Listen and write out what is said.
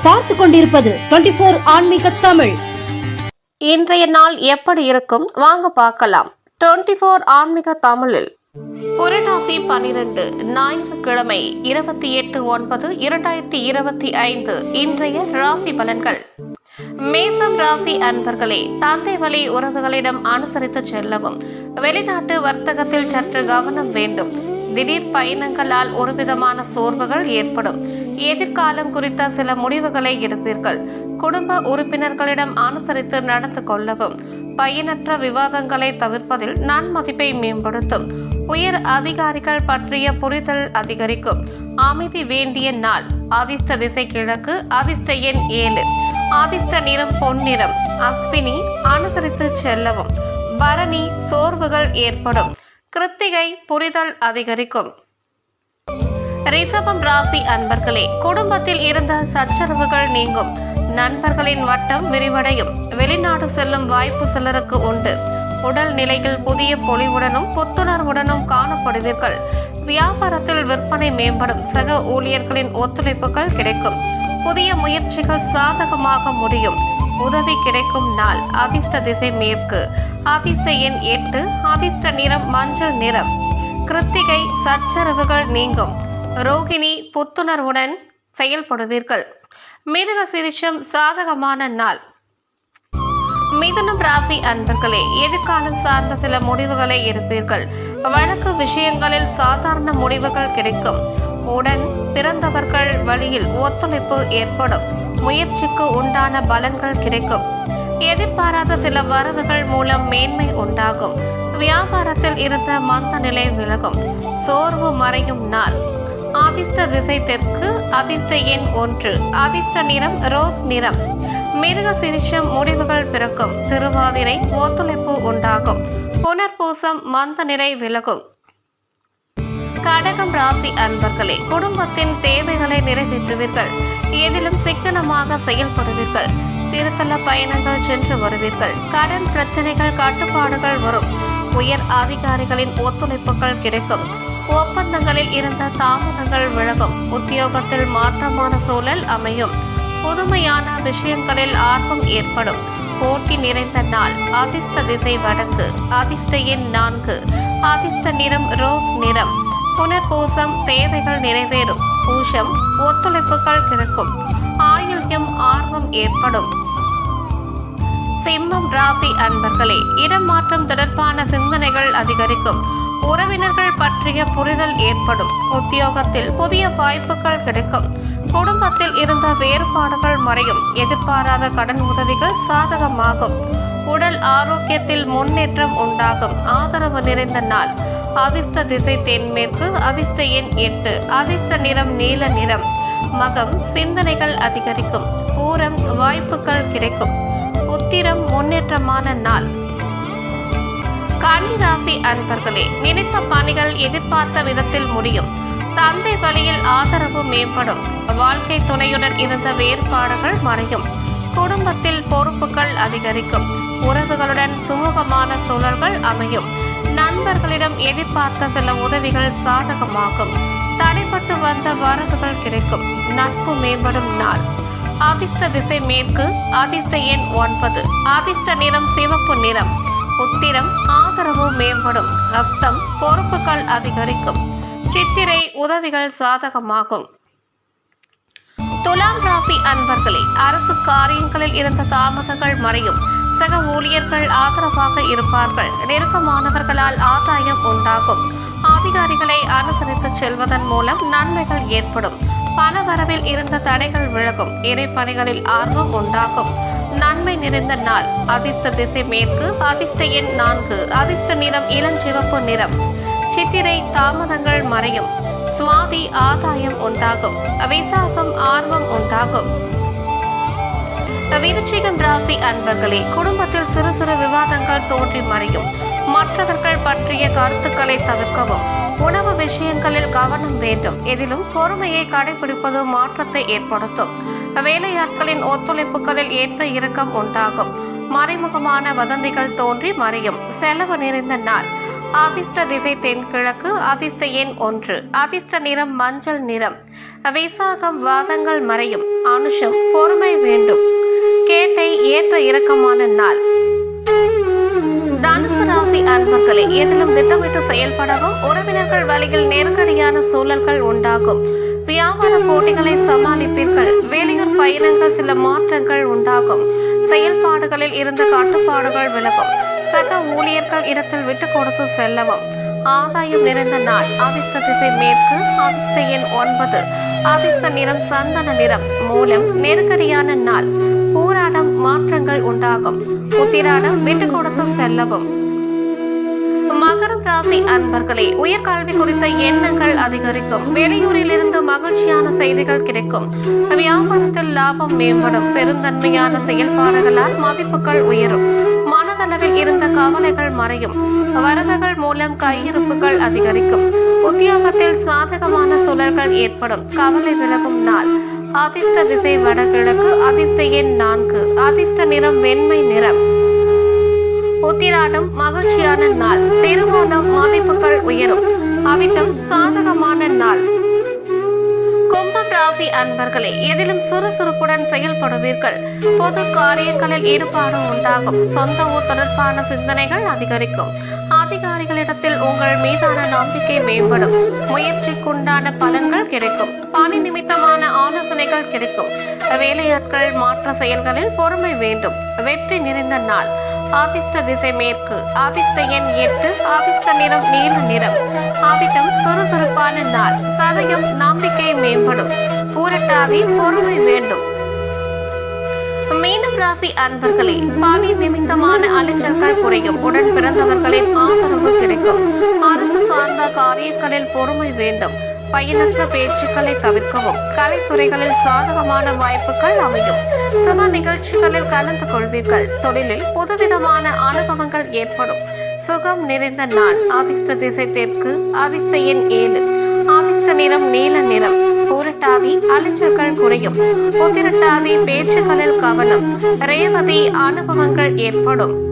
நீங்கள் பார்த்து கொண்டிருப்பது டுவெண்டி போர் ஆன்மீக தமிழ். இன்றைய நாள் எப்படி இருக்கும்? வாங்க பார்க்கலாம். 24 ஃபோர் ஆன்மீக தமிழில். புரட்டாசி பனிரெண்டு ஞாயிற்றுக்கிழமை இருபத்தி எட்டு ஒன்பது இரண்டாயிரத்தி இருபத்தி ஐந்து இன்றைய ராசி பலன்கள். மேசம் ராசி அன்பர்களே தந்தை வழி உறவுகளிடம் அனுசரித்து செல்லவும் வெளிநாட்டு வர்த்தகத்தில் சற்று கவனம் வேண்டும். திடீர் பயணங்களால் ஒருவிதமான சோர்வுகள் ஏற்படும். எதிர்காலம் குறித்த சில முடிவுகளை எடுப்பீர்கள். குடும்ப உறுப்பினர்களிடம் அனுசரித்து நடந்து கொள்ளவும் பயனற்ற விவாதங்களை தவிர்ப்பதில் நன்மதிப்பை மேம்படுத்தும். உயர் அதிகாரிகள் பற்றிய புரிதல் அதிகரிக்கும். அமைதி வேண்டிய நாள் அதிர்ஷ்ட திசை கிழக்கு அதிர்ஷ்ட எண் ஏழு. அதிர்ஷ்ட நிறம் பொன்னிறம் அஸ்வினி அனுசரித்து செல்லவும். பரணி சோர்வுகள் ஏற்படும். கிருத்திகை புரிதல் அதிகரிக்கும். ரிஷபம் ராசி அன்பர்களே குடும்பத்தில் இருந்த சச்சரவுகள் நீங்கும். நண்பர்களின் வட்டம் விரிவடையும். வெளிநாடு செல்லும் வாய்ப்பு சிலருக்கு உண்டு. உடல் நிலையில் புதிய பொலிவுடனும் புத்துணர்வுடனும் காணப்படுவீர்கள். வியாபாரத்தில் விற்பனை மேம்படும். சக ஊழியர்களின் ஒத்துழைப்புகள் கிடைக்கும். புதிய முயற்சிகள் சாதகமாக முடியும். உதவி கிடைக்கும் நாள் அதிர்ஷ்ட திசை மேற்கு. அதிர்ஷ்ட எண் எட்டு அதிர்ஷ்ட நிறம் மஞ்சள் நிறம். கிருத்திகை சச்சரவுகள் நீங்கும். ரோகிணி புத்துணர்வுடன் செயல்படுவீர்கள். மிருக சிரிஷம் சாதகமான நாள். மிதுனம் ராசி அன்பர்களே எதிர்காலம் சார்ந்த சில முடிவுகளை எடுப்பீர்கள். வழக்கு விஷயங்களில் சாதாரண முடிவுகள் கிடைக்கும். உடன் பிறந்தவர்கள் வழியில் ஒத்துழைப்பு ஏற்படும். முயற்சிக்கு உண்டான பலன்கள் கிடைக்கும். எதிர்பாராத சில வரவுகள் மூலம் மேன்மை உண்டாகும். வியாபாரத்தில் இருந்த மந்த நிலை விலகும். சோர்வு மறையும் நாள். அதிர்ஷ்ட திசை தெற்கு அதிர்ஷ்ட எண் ஒன்று. அதிர்ஷ்ட நிறம் ரோஸ் நிறம். மிருக சிரிஷம் முடிவுகள் பிறக்கும். திருவாதிரை ஒத்துழைப்பு உண்டாகும். புனர்பூசம் மந்த நிலை விலகும். கடகம் ராசி அன்பர்களே குடும்பத்தின் தேவைகளை நிறைவேற்றுவீர்கள். எதிலும் சிக்கனமாக செயல்படுவீர்கள். திருத்தல பயணங்கள் சென்று வருவீர்கள். கடன் பிரச்சனைகள் கட்டுப்பாடுகள் வரும். உயர் அதிகாரிகளின் ஒத்துழைப்புகள் கிடைக்கும். ஒப்பந்தங்களில் இருந்த தாமதங்கள் விலகும். உத்தியோகத்தில் மாற்றமான சூழல் அமையும். புதுமையான விஷயங்களில் ஆர்வம் ஏற்படும். போட்டி நிறைந்த நாள் அதிர்ஷ்ட திசை வடக்கு அதிர்ஷ்ட எண் நான்கு அதிர்ஷ்ட நிறம் ரோஸ் நிறம். புனர்பூசம் தேவைகள் நிறைவேறும். பூஷம் ஒத்துழைப்புகள் கிடைக்கும். ஆயுள்யம் ஆர்வம் ஏற்படும். சிம்மம் ராசி அன்பர்களே இடம் மாற்றம் தொடர்பான சிந்தனைகள் அதிகரிக்கும். உறவினர்கள் பற்றிய புரிதல் ஏற்படும். உத்தியோகத்தில் புதிய வாய்ப்புகள் கிடைக்கும். குடும்பத்தில் இருந்த வேறுபாடுகள் மறையும். எதிர்பாராத கடன் உதவிகள் சாதகமாகும். உடல் ஆரோக்கியத்தில் முன்னேற்றம் உண்டாகும். ஆதரவு நிறைந்த நாள். அதிர்ஷ்ட திசை தென்மேற்கு அதிர்ஷ்ட எண் எட்டு. அதிர்ஷ்ட நிறம் நீல நிறம். மகம் சிந்தனைகள் அதிகரிக்கும். பூரம் வாய்ப்புகள் கிடைக்கும். உத்திரம் முன்னேற்றமான நாள். கன்னிராசி அன்பர்களே நினைத்த பணிகள் எதிர்பார்த்த விதத்தில் முடியும். தந்தை வழியில் ஆதரவு மேம்படும். வாழ்க்கை துணையுடன் இருந்த வேறுபாடுகள் மறையும். குடும்பத்தில் பொறுப்புகள் அதிகரிக்கும். உறவுகளுடன் சுமூகமான சூழல்கள் அமையும். நண்பர்களிடம் எதிர்பார்த்த சில உதவிகள் சாதகமாகும். தடைப்பட்டு வந்த வரவுகள் கிடைக்கும். நட்பு மேம்படும் நாள். அதிர்ஷ்ட திசை மேற்கு அதிர்ஷ்ட எண் ஒன்பது. அதிர்ஷ்ட நிறம் சிவப்பு நிறம். உத்திரம் ஆதரவு மேம்படும். அஸ்தம் பொறுப்புகள் அதிகரிக்கும். சித்திரை உதவிகள் சாதகமாகும். துலாம் ராசி அன்பர்களே அரசு காரியங்களில் இருந்த தாமதங்கள் மறையும். சக ஊழியர்கள் ஆதரவாக இருப்பார்கள். நெருக்கமானவர்களால் ஆதாயம் உண்டாகும். அதிகாரிகளை அனுசரித்து செல்வதன் மூலம் நன்மைகள் ஏற்படும். பண வரவில் இருந்த தடைகள் விலகும். இறைப்பணிகளில் ஆர்வம் உண்டாகும். நன்மை நிறைந்த நாள். அதிர்ஷ்ட திசை மேற்கு அதிர்ஷ்ட எண் நான்கு. அதிர்ஷ்ட நிறம் இளஞ்சிவப்பு நிறம். சித்திரை தாமதங்கள் மறையும். சுவாதி ஆதாயம் உண்டாகும். விசாகம் ஆர்வம் உண்டாகும். விருச்சிகம் ராசி அன்பர்களே குடும்பத்தில் சிறு சிறு விவாதங்கள் தோன்றி மறையும். மற்றவர்கள் பற்றிய கருத்துக்களை தவிர்க்கவும் உணவு விஷயங்களில் கவனம் வேண்டும். எதிலும் பொறுமையை கடைபிடிப்பது மாற்றத்தை ஏற்படுத்தும். வேலையாட்களின் ஒத்துழைப்புகளில் ஏற்ற இறக்கம் உண்டாகும். மறைமுகமான வதந்திகள் தோன்றி மறையும். செலவு நிறைந்த நாள். அதிர்ஷ்ட திசை தென்கிழக்கு அதிர்ஷ்ட எண் ஒன்று. அதிர்ஷ்ட நிறம் மஞ்சள் நிறம். விசாகம் வாதங்கள் மறையும். அனுஷம் பொறுமை வேண்டும். கேட்டை ஏற்ற இறக்கமான நாள். தனுசு ராசி அன்பர்களே எதிலும் திட்டமிட்டு செயல்படவும் உறவினர்கள் வழியில் நெருக்கடியான சூழல்கள் உண்டாகும். வியாபார போட்டிகளை சமாளிப்பீர்கள். வெளியூர் பயணங்கள் சில மாற்றங்கள் உண்டாகும். செயல்பாடுகளில் இருந்த கட்டுப்பாடுகள் விலகும். சக ஊழியர்கள் இடத்தில் விட்டு கொடுத்து செல்லவும். ஆதாயம் நிறைந்த நாள். அதிர்ஷ்ட திசை மேற்கு அதிர்ஷ்ட எண் ஒன்பது. அதிர்ஷ்ட நிறம் சந்தன நிறம். மூலம் நெருக்கடியான நாள். உத்திராடம் மாற்றங்கள் உண்டாகும். உத்திராடம் விட்டு கொடுத்து செல்லவும். மகரம் ராசி அன்பர்களே உயர்கல்வி குறித்த எண்ணங்கள் அதிகரிக்கும். வெளியூரில் இருந்து மகிழ்ச்சியான செய்திகள் கிடைக்கும். வியாபாரத்தில் லாபம் மேம்படும். பெருந்தன்மையான செயல்பாடுகளால் மதிப்புகள் உயரும். மனதளவில் இருந்த கவலைகள் மறையும். வரவுகள் மூலம் கையிருப்புகள் அதிகரிக்கும். உத்தியோகத்தில் சாதகமான சூழல்கள் ஏற்படும். கவலை விலகும் நாள். அதிர்ஷ்ட திசை வடகிழக்கு அதிர்ஷ்ட எண் நான்கு. அதிர்ஷ்ட நிறம் வெண்மை நிறம். உத்திராடம் மகிழ்ச்சியான நாள். திருமணம் மதிப்புகள் உயரும். அவிட்டம் சாதகமான நாள். கும்பம் ராசி அன்பர்களே எதிலும் சுறுசுறுப்புடன் செயல்படுவீர்கள். பொது காரியங்களில் ஈடுபாடு உண்டாகும். சொந்த ஊர் தொடர்பான சிந்தனைகள் அதிகரிக்கும். அதிகாரிகளிடத்தில் உங்கள் மீதான நம்பிக்கை மேம்படும். முயற்சிக்குண்டான பலன்கள் கிடைக்கும். பணி நிமித்தமான ஆலோசனைகள் கிடைக்கும். வேலையாட்கள் மாற்ற செயல்களில் பொறுமை வேண்டும். வெற்றி நிறைந்த நாள். அதிர்ஷ்ட திசை மேற்கு. அதிர்ஷ்ட எண் எட்டு. அதிர்ஷ்ட நிறம் நீல நிறம். ஆபிட்டம் சுறுசுறுப்பான நாள். சதயம் நம்பிக்கை மேம்படும். பூரட்டாதி பொறுமை வேண்டும். மீண்டும் ராசி அன்பர்களே பணி நிமித்தமான அலைச்சல்கள் குறையும். உடன் பிறந்தவர்களின் ஆதரவு கிடைக்கும். அரசு சார்ந்த காரியங்களில் பொறுமை வேண்டும். பயனற்ற பேச்சுக்களை தவிர்க்கவும். கலைத்துறைகளில் சாதகமான வாய்ப்புகள் அமையும். சம நிகழ்ச்சிகளில் கலந்து கொள்வீர்கள். தொழிலில் புதுவிதமான அனுபவங்கள் ஏற்படும். சுகம் நிறைந்த நாள். அதிர்ஷ்ட திசை தெற்கு அதிர்ஷ்ட எண் ஏழு. அதிர்ஷ்ட நிறம் நீல நிறம். பூரட்டாதி அலைச்சல்கள் குறையும். உத்திரட்டாதி பேச்சுகளில் கவனம். ரேவதி அனுபவங்கள் ஏற்படும்.